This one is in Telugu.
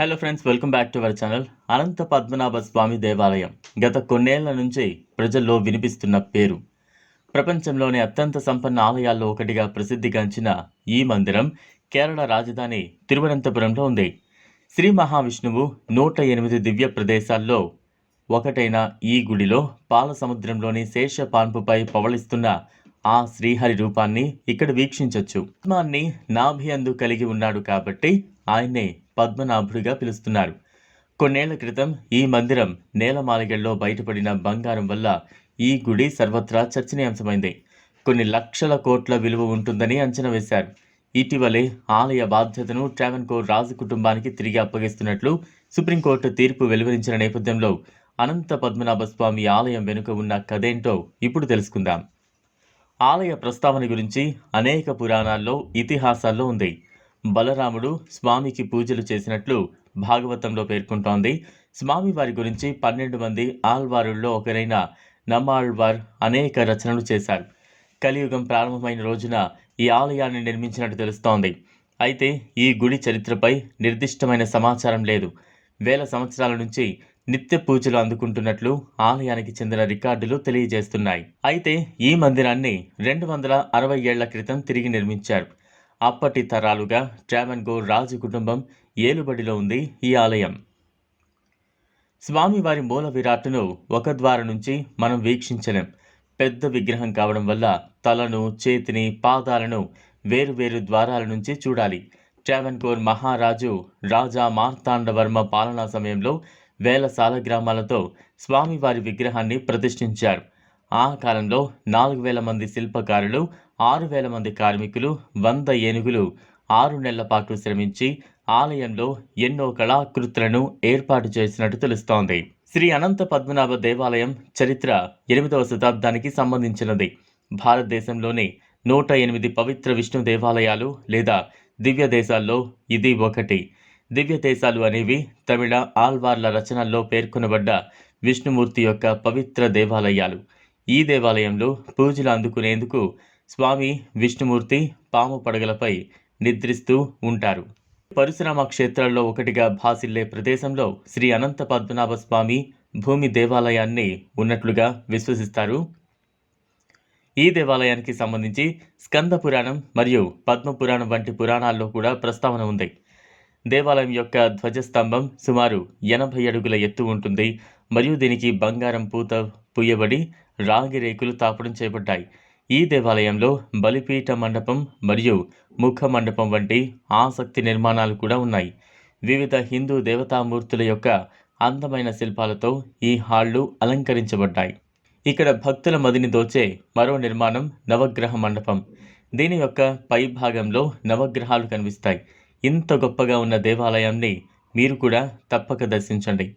Hello friends welcome back to our channel Anantha Padmanabha Swamy దేవాలయం. గత కొన్నేళ్ళ నుంచి ప్రజల్లో వినిపిస్తున్న పేరు. ప్రపంచంలోని అత్యంత సంపన్న ఆలయాల్లో ఒకటిగా ప్రసిద్ధిగాంచిన ఈ మందిరం కేరళ రాజధాని తిరువనంతపురంలో ఉంది. శ్రీ మహావిష్ణువు నూట ఎనిమిది దివ్య ప్రదేశాల్లో ఒకటైన ఈ గుడిలో పాల సముద్రంలోని శేష పాన్పుపై పవళిస్తున్న ఆ శ్రీహరి రూపాన్ని ఇక్కడ వీక్షించొచ్చు. పద్మాన్ని నాభి అందు కలిగి ఉన్నాడు కాబట్టి ఆయన్నే పద్మనాభుడిగా పిలుస్తున్నారు. కొన్నేళ్ళ క్రితం ఈ మందిరం నేలమాలిగల్లో బయటపడిన బంగారం వల్ల ఈ గుడి సర్వత్రా చర్చనీయాంశమైంది. కొన్ని లక్షల కోట్ల విలువ ఉంటుందని అంచనా వేశారు. ఇటీవలే ఆలయ బాధ్యతను ట్రావెన్కోర్ రాజు కుటుంబానికి తిరిగి అప్పగిస్తున్నట్లు సుప్రీంకోర్టు తీర్పు వెలువరించిన నేపథ్యంలో అనంత పద్మనాభ స్వామి ఆలయం వెనుక ఉన్న కథేంటో ఇప్పుడు తెలుసుకుందాం. ఆలయ ప్రస్తావన గురించి అనేక పురాణాల్లో ఇతిహాసాల్లో ఉంది. బలరాముడు స్వామికి పూజలు చేసినట్లు భాగవతంలో పేర్కొంటోంది. స్వామి వారి గురించి పన్నెండు మంది ఆళ్వారుల్లో ఒకరైన నమ్మాళ్వార్ అనేక రచనలు చేశారు కలియుగం ప్రారంభమైన రోజున ఈ ఆలయాన్ని నిర్మించినట్టు తెలుస్తోంది. అయితే ఈ గుడి చరిత్రపై నిర్దిష్టమైన సమాచారం లేదు. వేల సంవత్సరాల నుంచి నిత్య పూజలు అందుకుంటున్నట్లు ఆలయానికి చెందిన రికార్డులు తెలియజేస్తున్నాయి. అయితే ఈ మందిరాన్ని రెండు వందల అరవై ఏళ్ళ క్రితం తిరిగి నిర్మించారు. అప్పటి తరాలుగా ట్రావెన్గో రాజు కుటుంబం ఏలుబడిలో ఉంది ఈ ఆలయం. స్వామివారి మూల విరాట్ను ఒక ద్వారం నుంచి మనం వీక్షించలేం. పెద్ద విగ్రహం కావడం వల్ల తలను చేతిని పాదాలను వేరువేరు ద్వారాల నుంచి చూడాలి. ట్రావెన్కోర్ మహారాజు రాజా మార్తాండవర్మ పాలనా సమయంలో వేల సాలగ్రామాలతో స్వామివారి విగ్రహాన్ని ప్రతిష్ఠించారు. ఆ కాలంలో నాలుగు వేల మంది శిల్పకారులు ఆరు వేల మంది కార్మికులు వంద ఏనుగులు ఆరు నెలల పాటు శ్రమించి ఆలయంలో ఎన్నో కళాకృతులను ఏర్పాటు చేసినట్టు తెలుస్తోంది. శ్రీ అనంత పద్మనాభ దేవాలయం చరిత్ర ఎనిమిదవ శతాబ్దానికి సంబంధించినది. భారతదేశంలోని నూట ఎనిమిది పవిత్ర విష్ణు దేవాలయాలు లేదా దివ్య దేశాల్లో ఇది ఒకటి. దివ్య దేశాలు అనేవి తమిళ ఆల్వార్ల రచనల్లో పేర్కొనబడ్డ విష్ణుమూర్తి యొక్క పవిత్ర దేవాలయాలు. ఈ దేవాలయంలో పూజలు అందుకునేందుకు స్వామి విష్ణుమూర్తి పాము పడగలపై నిద్రిస్తూ ఉంటారు. పరశురామ క్షేత్రాల్లో ఒకటిగా భాసిల్లే ప్రదేశంలో శ్రీ అనంత పద్మనాభ స్వామి భూమి దేవాలయాన్ని ఉన్నట్లుగా విశ్వసిస్తారు. ఈ దేవాలయానికి సంబంధించి స్కంద పురాణం మరియు పద్మ పురాణం వంటి పురాణాల్లో కూడా ప్రస్తావన ఉంది. దేవాలయం యొక్క ధ్వజస్తంభం సుమారు ఎనభై అడుగుల ఎత్తు ఉంటుంది. మరియు దీనికి బంగారం పూత పూయబడి రాగి రేకులు తాపడం చేయబడ్డాయి ఈ దేవాలయంలో బలిపీఠ మండపం మరియు ముఖ మండపం వంటి ఆసక్తి నిర్మాణాలు కూడా ఉన్నాయి. వివిధ హిందూ దేవతామూర్తుల యొక్క అందమైన శిల్పాలతో ఈ హాళ్ళు అలంకరించబడ్డాయి. ఇక్కడ భక్తుల మదిని దోచే మరో నిర్మాణం నవగ్రహ మండపం. దీని యొక్క పై భాగంలో నవగ్రహాలు కనిపిస్తాయి. ఇంత గొప్పగా ఉన్న దేవాలయాన్ని మీరు కూడా తప్పక దర్శించండి.